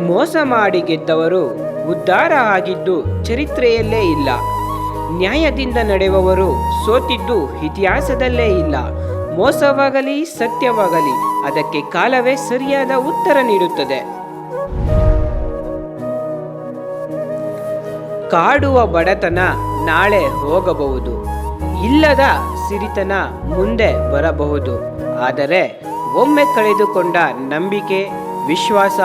ಮೋಸ ಮಾಡಿ ಗೆದ್ದವರು ಉದ್ಧಾರ ಆಗಿದ್ದು ಚರಿತ್ರೆಯಲ್ಲೇ ಇಲ್ಲ. ನ್ಯಾಯದಿಂದ ನಡೆಯುವವರು ಸೋತಿದ್ದು ಇತಿಹಾಸದಲ್ಲೇ ಇಲ್ಲ. ಮೋಸವಾಗಲಿ, ಸತ್ಯವಾಗಲಿ, ಅದಕ್ಕೆ ಕಾಲವೇ ಸರಿಯಾದ ಉತ್ತರ ನೀಡುತ್ತದೆ. ಕಾಡುವ ಬಡತನ ನಾಳೆ ಹೋಗಬಹುದು. ಇಲ್ಲದ ಸಿರಿತನ ಮುಂದೆ ಬರಬಹುದು. ಆದರೆ ಒಮ್ಮೆ ಕಳೆದುಕೊಂಡ ನಂಬಿಕೆ, ವಿಶ್ವಾಸ,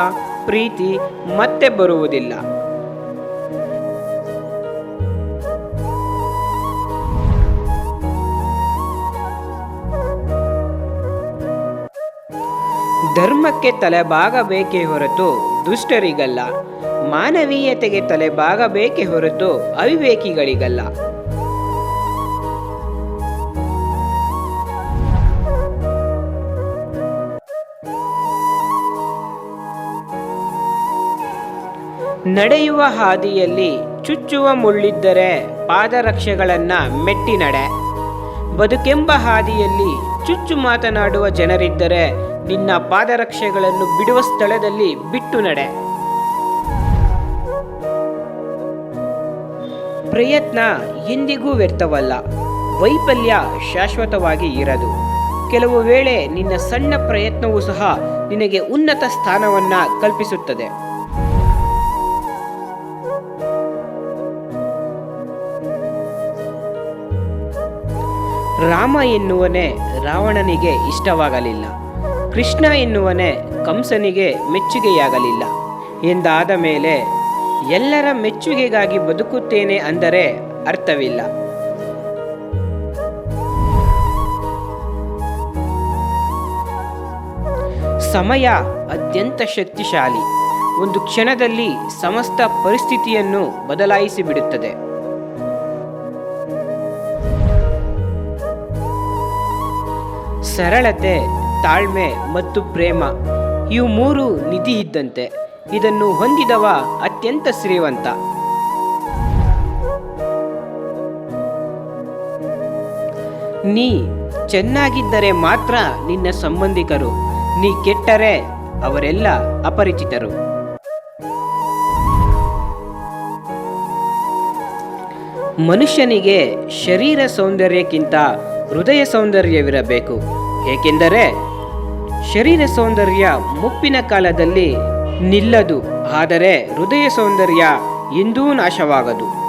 ಪ್ರೀತಿ ಮತ್ತೆ ಬರುವುದಿಲ್ಲ. ಧರ್ಮಕ್ಕೆ ತಲೆಬಾಗಬೇಕೇ ಹೊರತು ದುಷ್ಟರಿಗಲ್ಲ. ಮಾನವೀಯತೆಗೆ ತಲೆಬಾಗಬೇಕೇ ಹೊರತು ಅವಿವೇಕಿಗಳಿಗಲ್ಲ. ನಡೆಯುವ ಹಾದಿಯಲ್ಲಿ ಚುಚ್ಚುವ ಮುಳ್ಳಿದ್ದರೆ ಪಾದರಕ್ಷೆಗಳನ್ನ ಮೆಟ್ಟಿ ನಡೆ. ಬದುಕೆಂಬ ಹಾದಿಯಲ್ಲಿ ಚುಚ್ಚು ಮಾತನಾಡುವ ಜನರಿದ್ದರೆ ನಿನ್ನ ಪಾದರಕ್ಷೆಗಳನ್ನು ಬಿಡುವ ಸ್ಥಳದಲ್ಲಿ ಬಿಟ್ಟು ನಡೆ. ಪ್ರಯತ್ನ ಎಂದಿಗೂ ವ್ಯರ್ಥವಲ್ಲ. ವೈಫಲ್ಯ ಶಾಶ್ವತವಾಗಿ ಇರದು. ಕೆಲವು ವೇಳೆ ನಿನ್ನ ಸಣ್ಣ ಪ್ರಯತ್ನವೂ ಸಹ ನಿನಗೆ ಉನ್ನತ ಸ್ಥಾನವನ್ನ ಕಲ್ಪಿಸುತ್ತದೆ. ರಾಮ ಎನ್ನುವನೇ ರಾವಣನಿಗೆ ಇಷ್ಟವಾಗಲಿಲ್ಲ. ಕೃಷ್ಣ ಎನ್ನುವನೇ ಕಂಸನಿಗೆ ಮೆಚ್ಚುಗೆಯಾಗಲಿಲ್ಲ. ಎಂದಾದ ಮೇಲೆ ಎಲ್ಲರ ಮೆಚ್ಚುಗೆಗಾಗಿ ಬದುಕುತ್ತೇನೆ ಅಂದರೆ ಅರ್ಥವಿಲ್ಲ. ಸಮಯ ಅತ್ಯಂತ ಶಕ್ತಿಶಾಲಿ. ಒಂದು ಕ್ಷಣದಲ್ಲಿ ಸಮಸ್ತ ಪರಿಸ್ಥಿತಿಯನ್ನು ಬದಲಾಯಿಸಿ ಸರಳತೆ, ತಾಳ್ಮೆ ಮತ್ತು ಪ್ರೇಮ, ಇವು ಮೂರು ನಿಧಿ ಇದ್ದಂತೆ. ಇದನ್ನು ಹೊಂದಿದವ ಅತ್ಯಂತ ಶ್ರೀವಂತ. ನೀ ಚೆನ್ನಾಗಿದ್ದರೆ ಮಾತ್ರ ನಿನ್ನ ಸಂಬಂಧಿಕರು, ನೀ ಕೆಟ್ಟರೆ ಅವರೆಲ್ಲ ಅಪರಿಚಿತರು. ಮನುಷ್ಯನಿಗೆ ಶರೀರ ಸೌಂದರ್ಯಕ್ಕಿಂತ ಹೃದಯ ಸೌಂದರ್ಯವಿರಬೇಕು. ಏಕೆಂದರೆ ಶರೀರ ಸೌಂದರ್ಯ ಮುಪ್ಪಿನ ಕಾಲದಲ್ಲಿ ನಿಲ್ಲದು ಆದರೆ ಹೃದಯ ಸೌಂದರ್ಯ ಎಂದೂ ನಾಶವಾಗದು.